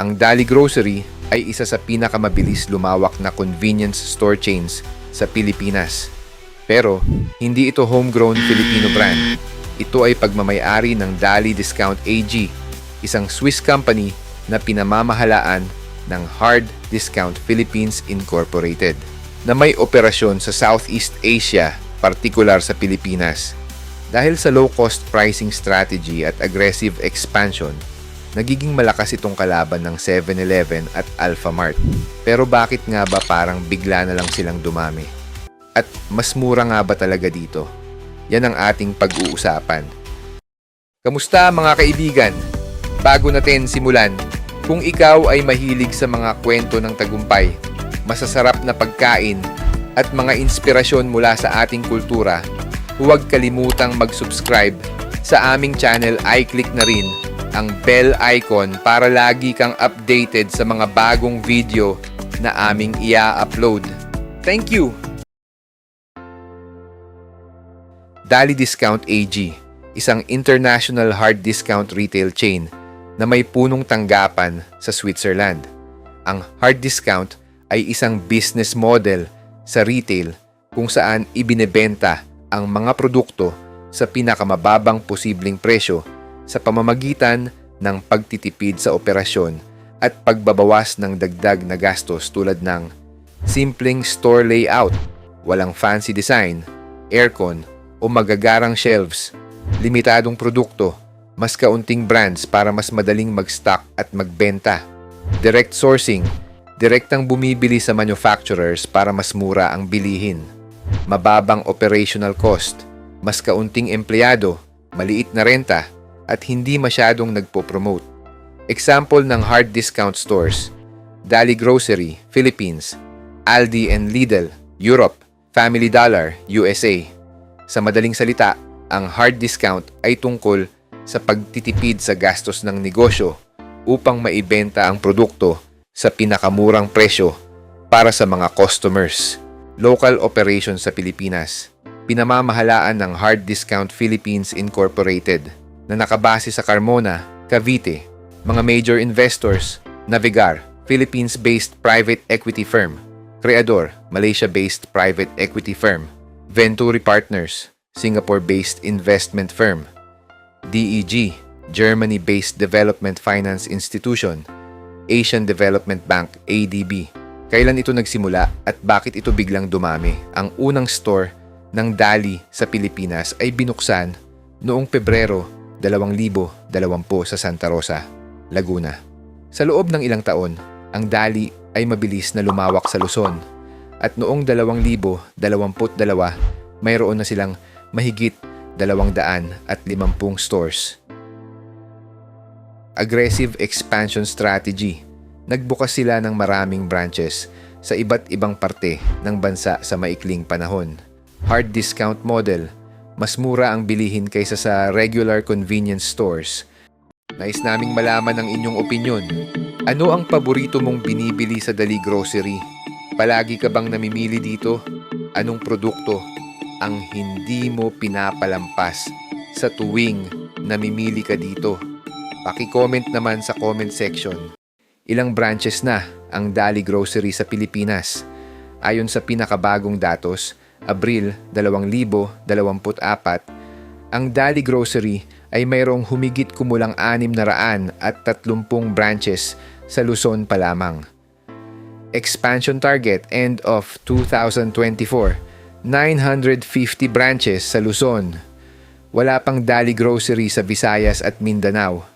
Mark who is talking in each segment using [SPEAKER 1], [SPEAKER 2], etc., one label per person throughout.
[SPEAKER 1] Ang Dali Grocery ay isa sa pinakamabilis lumawak na convenience store chains sa Pilipinas. Pero hindi ito homegrown Filipino brand. Ito ay pagmamayari ng Dali Discount AG, isang Swiss company na pinamamahalaan ng Hard Discount Philippines Incorporated na may operasyon sa Southeast Asia, partikular sa Pilipinas. Dahil sa low-cost pricing strategy at aggressive expansion, nagiging malakas itong kalaban ng 7-Eleven at Alphamart. Pero bakit nga ba parang bigla na lang silang dumami? At mas mura nga ba talaga dito? Yan ang ating pag-uusapan. Kamusta mga kaibigan? Bago natin simulan, kung ikaw ay mahilig sa mga kwento ng tagumpay, masasarap na pagkain, at mga inspirasyon mula sa ating kultura, huwag kalimutang mag-subscribe sa aming channel ay click na rin ang bell icon para lagi kang updated sa mga bagong video na aming ia-upload. Thank you! Dali Discount AG, isang international hard discount retail chain na may punong tanggapan sa Switzerland. Ang hard discount ay isang business model sa retail kung saan ibinebenta ang mga produkto sa pinakamababang posibleng presyo sa pamamagitan ng pagtitipid sa operasyon at pagbabawas ng dagdag na gastos tulad ng simpleng store layout, walang fancy design, aircon o magagarang shelves, limitadong produkto, mas kaunting brands para mas madaling mag-stock at magbenta, direct sourcing, direktang bumibili sa manufacturers para mas mura ang bilihin, mababang operational cost, mas kaunting empleyado, maliit na renta, at hindi masyadong nagpo-promote. Example ng hard discount stores, Dali Grocery, Philippines, Aldi and Lidl, Europe, Family Dollar, USA. Sa madaling salita, ang hard discount ay tungkol sa pagtitipid sa gastos ng negosyo upang maibenta ang produkto sa pinakamurang presyo para sa mga customers. Local operations sa Pilipinas. Pinamamahalaan ng Hard Discount Philippines Incorporated na nakabase sa Carmona, Cavite. Mga major investors, Navigar, Philippines-based private equity firm. Creador, Malaysia-based private equity firm. Venturi Partners, Singapore-based investment firm. DEG, Germany-based development finance institution. Asian Development Bank, ADB. Kailan ito nagsimula at bakit ito biglang dumami? Ang unang store ng Dali sa Pilipinas ay binuksan noong Pebrero 2020 sa Santa Rosa, Laguna. Sa loob ng ilang taon, ang Dali ay mabilis na lumawak sa Luzon at noong 2022 mayroon na silang mahigit 200 at 50 stores. Aggressive expansion strategy. Nagbukas sila ng maraming branches sa iba't ibang parte ng bansa sa maikling panahon. Hard discount model. Mas mura ang bilihin kaysa sa regular convenience stores. Nais naming malaman ang inyong opinyon. Ano ang paborito mong binibili sa Dali Grocery? Palagi ka bang namimili dito? Anong produkto ang hindi mo pinapalampas sa tuwing namimili ka dito? Paki-comment naman sa comment section. Ilang branches na ang Dali Grocery sa Pilipinas? Ayon sa pinakabagong datos, Abril 2024, ang Dali Grocery ay mayroong humigit kumulang 600 at 30 branches sa Luzon pa lamang. Expansion target end of 2024, 950 branches sa Luzon. Wala pang Dali Grocery sa Visayas at Mindanao.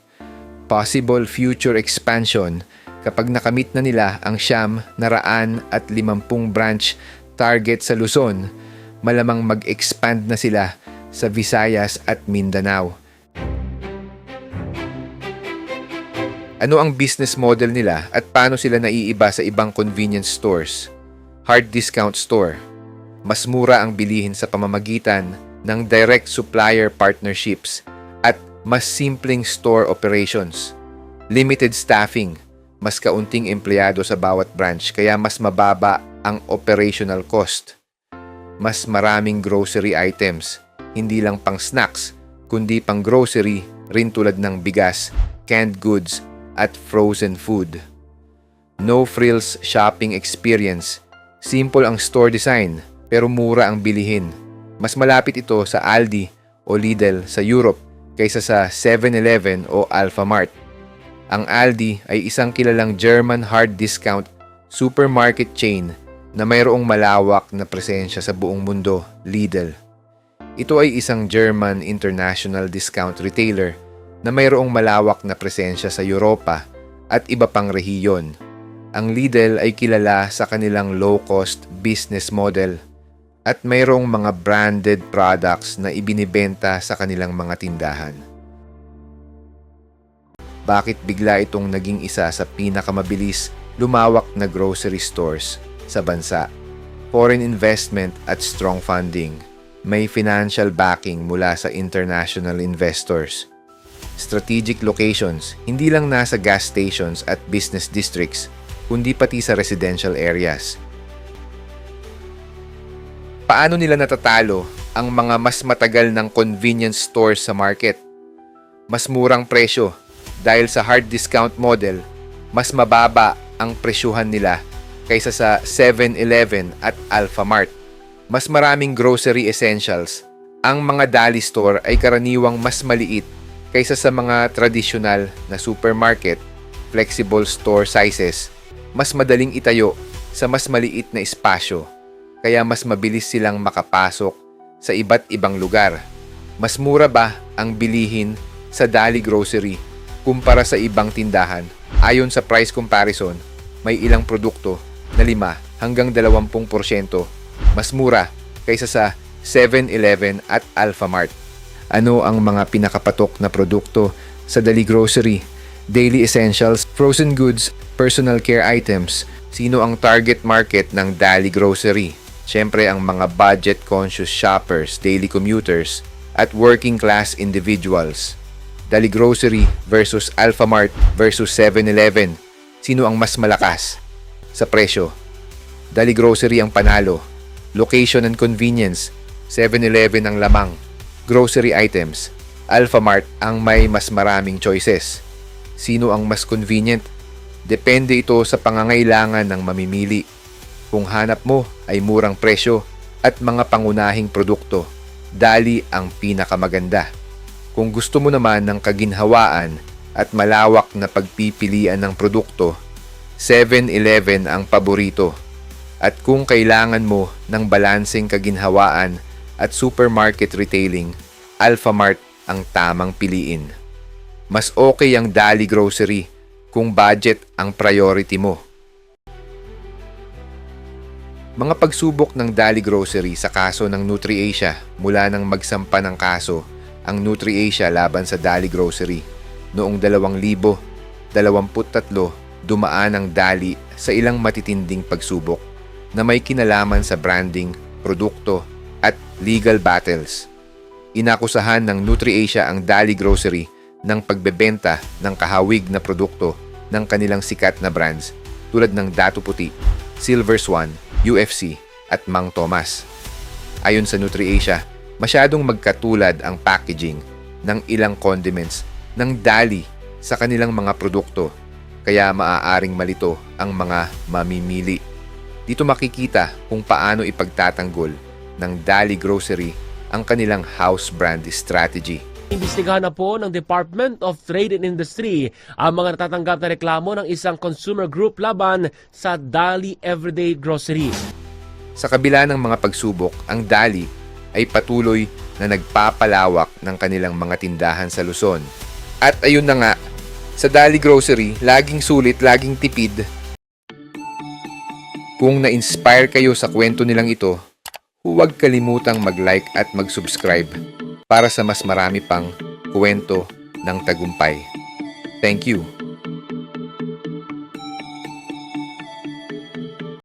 [SPEAKER 1] Possible future expansion kapag nakamit na nila ang siyam na raan at limampung branch target sa Luzon, malamang mag-expand na sila sa Visayas at Mindanao. Ano ang business model nila at paano sila naiiba sa ibang convenience stores? Hard discount store. Mas mura ang bilihin sa pamamagitan ng direct supplier partnerships at mas simpleng store operations. Limited staffing. Mas kaunting empleyado sa bawat branch kaya mas mababa ang operational cost. Mas maraming grocery items, hindi lang pang snacks, kundi pang grocery rin tulad ng bigas, canned goods, at frozen food. No frills shopping experience. Simple ang store design pero mura ang bilihin. Mas malapit ito sa Aldi o Lidl sa Europe kaysa sa 7-Eleven o Alphamart. Ang Aldi ay isang kilalang German hard discount supermarket chain na mayroong malawak na presensya sa buong mundo, Lidl. Ito ay isang German international discount retailer na mayroong malawak na presensya sa Europa at iba pang rehiyon. Ang Lidl ay kilala sa kanilang low-cost business model at mayroong mga branded products na ibinibenta sa kanilang mga tindahan. Bakit bigla itong naging isa sa pinakamabilis lumawak na grocery stores sa bansa? Foreign investment at strong funding. May financial backing mula sa international investors. Strategic locations, hindi lang nasa gas stations at business districts, kundi pati sa residential areas. Paano nila natatalo ang mga mas matagal ng convenience stores sa market? Mas murang presyo dahil sa hard discount model, mas mababa ang presyuhan nila kaysa sa 7-Eleven at Alphamart. Mas maraming grocery essentials. Ang mga Dali store ay karaniwang mas maliit kaysa sa mga tradisyonal na supermarket, flexible store sizes, mas madaling itayo sa mas maliit na espasyo, kaya mas mabilis silang makapasok sa iba't ibang lugar. Mas mura ba ang bilihin sa Dali Grocery kumpara sa ibang tindahan? Ayon sa price comparison, may ilang produkto na 5 hanggang 20% mas mura kaysa sa 7-Eleven at Alphamart. Ano ang mga pinakapatok na produkto sa Dali Grocery? Daily essentials, frozen goods, personal care items. Sino ang target market ng Dali Grocery? Siyempre ang mga budget-conscious shoppers, daily commuters, at working class individuals. Dali Grocery versus Alphamart versus 7-Eleven. Sino ang mas malakas? Sa presyo. Dali Grocery ang panalo. Location and convenience. 7-Eleven ang lamang. Grocery items. Alphamart ang may mas maraming choices. Sino ang mas convenient? Depende ito sa pangangailangan ng mamimili. Kung hanap mo ay murang presyo at mga pangunahing produkto, dali ang pinakamaganda. Kung gusto mo naman ng kaginhawaan at malawak na pagpipilian ng produkto, 7-Eleven ang paborito. At kung kailangan mo ng balanseng kaginhawaan at supermarket retailing, Alphamart ang tamang piliin. Mas okay ang Dali Grocery kung budget ang priority mo. Mga pagsubok ng Dali Grocery sa kaso ng NutriAsia mula nang magsampa ng kaso ang NutriAsia laban sa Dali Grocery. Noong 2023, dumaan ang Dali sa ilang matitinding pagsubok na may kinalaman sa branding, produkto at legal battles. Inakusahan ng NutriAsia ang Dali Grocery ng pagbebenta ng kahawig na produkto ng kanilang sikat na brands tulad ng Datu Puti, Silver Swan, UFC at Mang Tomas. Ayon sa NutriAsia, masyadong magkatulad ang packaging ng ilang condiments ng Dali sa kanilang mga produkto kaya maaaring malito ang mga mamimili. Dito makikita kung paano ipagtatanggol ng Dali Grocery ang kanilang house brand strategy.
[SPEAKER 2] Imbestigahan na po ng Department of Trade and Industry ang mga natatanggap na reklamo ng isang consumer group laban sa Dali Everyday Grocery.
[SPEAKER 1] Sa kabila ng mga pagsubok, ang Dali ay patuloy na nagpapalawak ng kanilang mga tindahan sa Luzon. At ayun na nga, sa Dali Grocery, laging sulit, laging tipid. Kung na-inspire kayo sa kwento nilang ito, huwag kalimutang mag-like at mag-subscribe para sa mas marami pang kwento ng tagumpay. Thank you.